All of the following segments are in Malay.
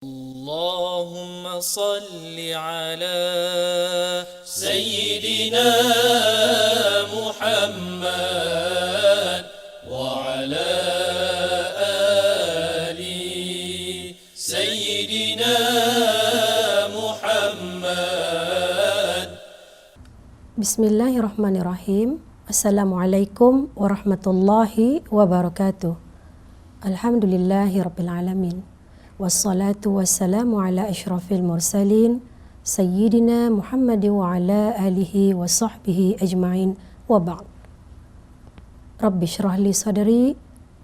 اللهم صل على سيدنا محمد وعلى آل سيدنا محمد. بسم الله الرحمن الرحيم السلام عليكم ورحمة الله وبركاته الحمد لله رب العالمين والصلاة والسلام على أشرف المرسلين سيدنا محمد وعلى آله وصحبه أجمعين. وبعد رب اشرح لي صدري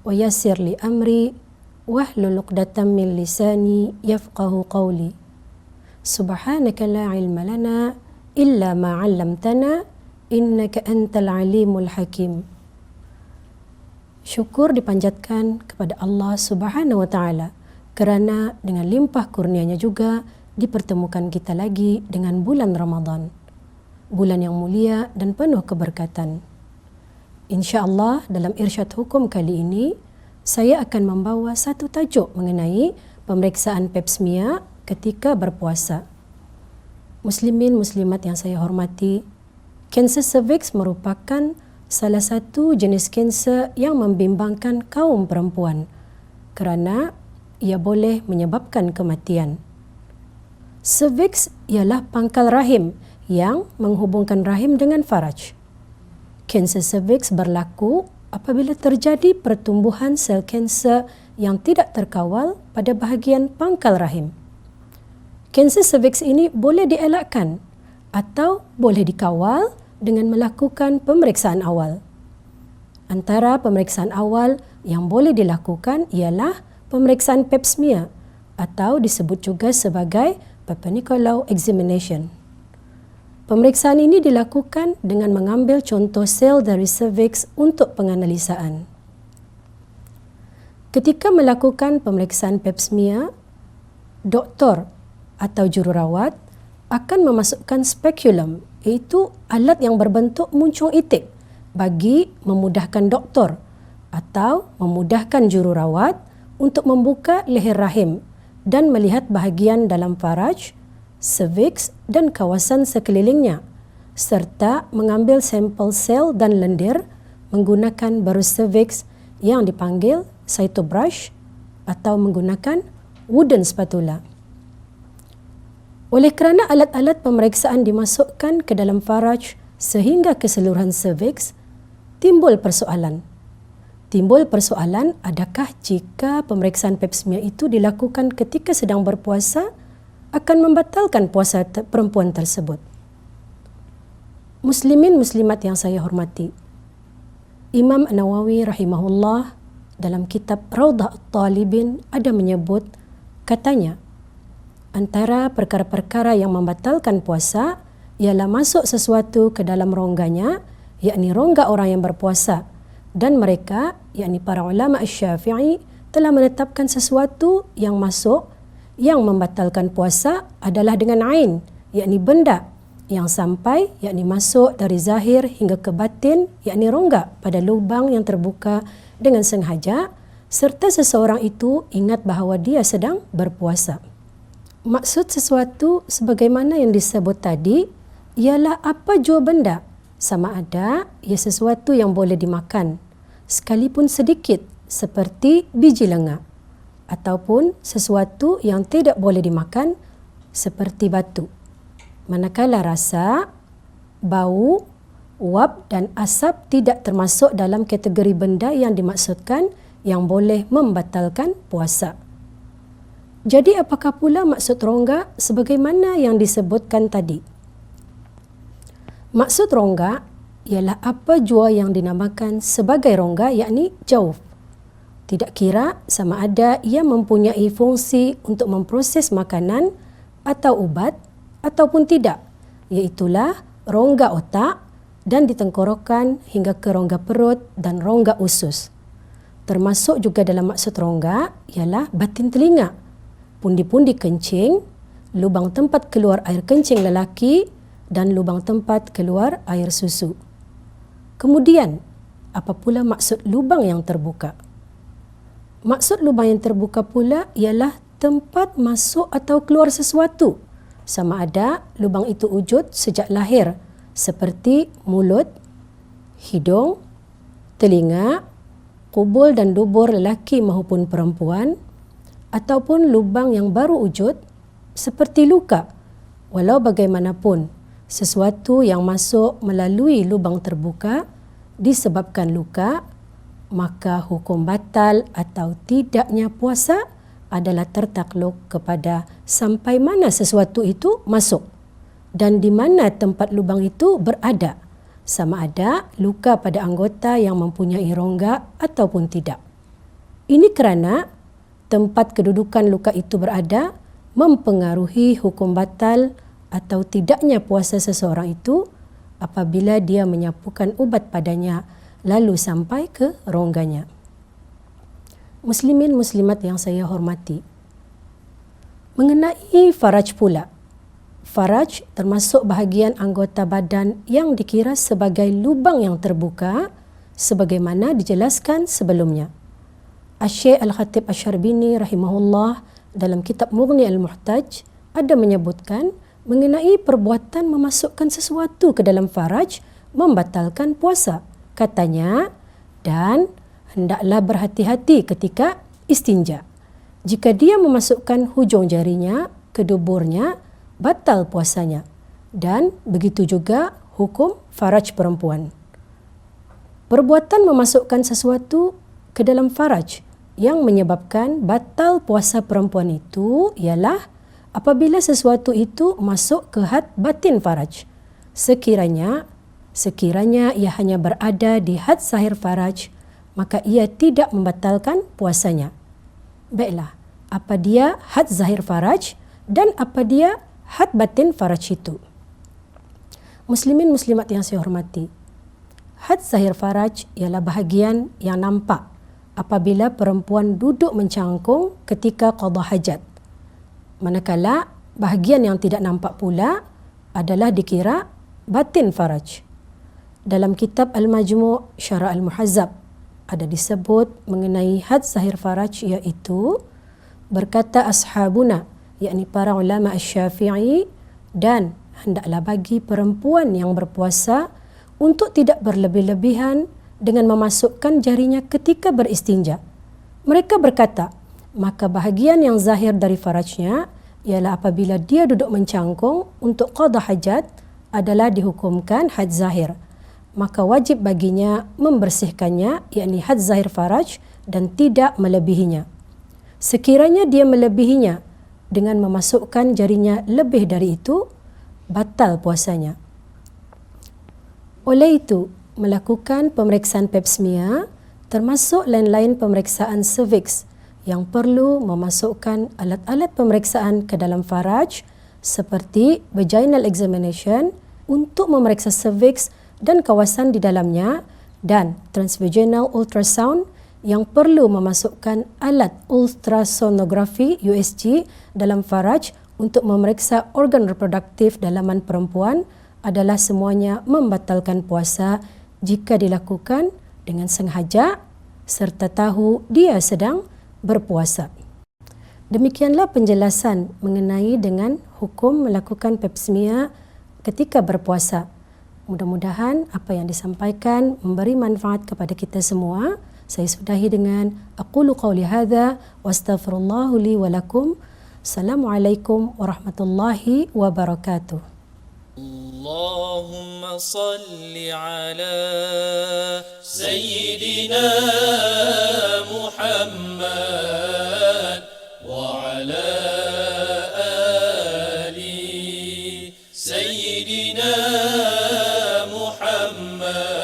ويسر لي أمري واحلل لقدة من لساني يفقه قولي. سبحانك لا علم لنا إلا ما علمتنا إنك أنت العليم الحكيم. syukur dipanjatkan kepada Allah Subhanahu wa taala kerana dengan limpah kurnianya juga dipertemukan kita lagi dengan bulan Ramadan. Bulan yang mulia dan penuh keberkatan. Insya-Allah dalam irsyad hukum kali ini saya akan membawa satu tajuk mengenai pemeriksaan pap smear ketika berpuasa. Muslimin muslimat yang saya hormati, kanser cervix merupakan salah satu jenis kanser yang membimbangkan kaum perempuan kerana ia boleh menyebabkan kematian. Cervix ialah pangkal rahim yang menghubungkan rahim dengan faraj. Kanser cervix berlaku apabila terjadi pertumbuhan sel kanser yang tidak terkawal pada bahagian pangkal rahim. Kanser cervix ini boleh dielakkan atau boleh dikawal dengan melakukan pemeriksaan awal. Antara pemeriksaan awal yang boleh dilakukan ialah pemeriksaan pap smear atau disebut juga sebagai Papa Nicolau examination. Pemeriksaan ini dilakukan dengan mengambil contoh sel dari cervix untuk penganalisaan. Ketika melakukan pemeriksaan pap smear, doktor atau jururawat akan memasukkan spekulum iaitu alat yang berbentuk muncung itik bagi memudahkan doktor atau memudahkan jururawat untuk membuka leher rahim dan melihat bahagian dalam faraj, cervix dan kawasan sekelilingnya serta mengambil sampel sel dan lendir menggunakan baru cervix yang dipanggil cytobrush atau menggunakan wooden spatula. Oleh kerana alat-alat pemeriksaan dimasukkan ke dalam faraj sehingga keseluruhan cervix, timbul persoalan Timbul persoalan adakah jika pemeriksaan pap smear itu dilakukan ketika sedang berpuasa akan membatalkan puasa perempuan tersebut. Muslimin muslimat yang saya hormati. Imam Nawawi rahimahullah dalam kitab Raudah At-Talibin ada menyebut katanya antara perkara-perkara yang membatalkan puasa ialah masuk sesuatu ke dalam rongganya yakni rongga orang yang berpuasa dan mereka yakni para ulama Asy-Syafi'i telah menetapkan sesuatu yang masuk yang membatalkan puasa adalah dengan ain yakni benda yang sampai yakni masuk dari zahir hingga ke batin yakni rongga pada lubang yang terbuka dengan sengaja serta seseorang itu ingat bahawa dia sedang berpuasa. Maksud sesuatu sebagaimana yang disebut tadi ialah apa jua benda sama ada ia sesuatu yang boleh dimakan sekalipun sedikit seperti biji lenga ataupun sesuatu yang tidak boleh dimakan seperti batu. Manakala rasa, bau, uap dan asap tidak termasuk dalam kategori benda yang dimaksudkan yang boleh membatalkan puasa. Jadi apakah pula maksud rongga sebagaimana yang disebutkan tadi? Maksud rongga ialah apa jua yang dinamakan sebagai rongga yakni jauf. Tidak kira sama ada ia mempunyai fungsi untuk memproses makanan atau ubat ataupun tidak. Iaitulah rongga otak dan di tenggorokan hingga ke rongga perut dan rongga usus. Termasuk juga dalam maksud rongga ialah batin telinga, pundi-pundi kencing, lubang tempat keluar air kencing lelaki dan lubang tempat keluar air susu. Kemudian, apa pula maksud lubang yang terbuka? Maksud lubang yang terbuka pula ialah tempat masuk atau keluar sesuatu. Sama ada lubang itu wujud sejak lahir seperti mulut, hidung, telinga, kubul dan dubur lelaki maupun perempuan ataupun lubang yang baru wujud seperti luka. Walau bagaimanapun, sesuatu yang masuk melalui lubang terbuka disebabkan luka, maka hukum batal atau tidaknya puasa adalah tertakluk kepada sampai mana sesuatu itu masuk dan di mana tempat lubang itu berada sama ada luka pada anggota yang mempunyai rongga ataupun tidak. Ini kerana tempat kedudukan luka itu berada mempengaruhi hukum batal atau tidaknya puasa seseorang itu apabila dia menyapukan ubat padanya lalu sampai ke rongganya. Muslimin muslimat yang saya hormati. Mengenai faraj pula. Faraj termasuk bahagian anggota badan yang dikira sebagai lubang yang terbuka sebagaimana dijelaskan sebelumnya. Asyik Al-Khatib Asyarbini rahimahullah dalam kitab Mughni Al-Muhtaj ada menyebutkan mengenai perbuatan memasukkan sesuatu ke dalam faraj membatalkan puasa. Katanya, dan hendaklah berhati-hati ketika istinja. Jika dia memasukkan hujung jarinya ke duburnya, batal puasanya. Dan begitu juga hukum faraj perempuan. Perbuatan memasukkan sesuatu ke dalam faraj yang menyebabkan batal puasa perempuan itu ialah apabila sesuatu itu masuk ke had batin faraj. Sekiranya sekiranya ia hanya berada di had sahir faraj, maka ia tidak membatalkan puasanya. Baiklah, apa dia had zahir faraj dan apa dia had batin faraj itu? Muslimin muslimat yang saya hormati. Had zahir faraj ialah bahagian yang nampak apabila perempuan duduk mencangkung ketika qada hajat. Manakala bahagian yang tidak nampak pula adalah dikira batin faraj. Dalam kitab Al-Majmu' Syara Al-Muhazzab ada disebut mengenai had zahir faraj iaitu berkata ashabuna yakni para ulama asy-Syafi'i dan hendaklah bagi perempuan yang berpuasa untuk tidak berlebih-lebihan dengan memasukkan jarinya ketika beristinja. Mereka berkata, maka bahagian yang zahir dari farajnya ialah apabila dia duduk mencangkung untuk qada hajat adalah dihukumkan had zahir. Maka wajib baginya membersihkannya, yakni had zahir faraj dan tidak melebihinya. Sekiranya dia melebihinya dengan memasukkan jarinya lebih dari itu, batal puasanya. Oleh itu, melakukan pemeriksaan pap smear termasuk lain-lain pemeriksaan cervix yang perlu memasukkan alat-alat pemeriksaan ke dalam faraj seperti vaginal examination untuk memeriksa cervix dan kawasan di dalamnya dan transvaginal ultrasound yang perlu memasukkan alat ultrasonografi USG dalam faraj untuk memeriksa organ reproduktif dalaman perempuan adalah semuanya membatalkan puasa jika dilakukan dengan sengaja serta tahu dia sedang berpuasa. Demikianlah penjelasan mengenai dengan hukum melakukan pap smear ketika berpuasa. Mudah-mudahan apa yang disampaikan memberi manfaat kepada kita semua. Saya sudahi dengan aqulu qawli hadza wa astaghfirullah li wa lakum. Assalamualaikum warahmatullahi wabarakatuh. اللهم صل على سيدنا محمد وعلى آل سيدنا محمد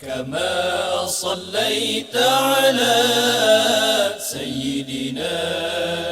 كما صليت على سيدنا إبراهيم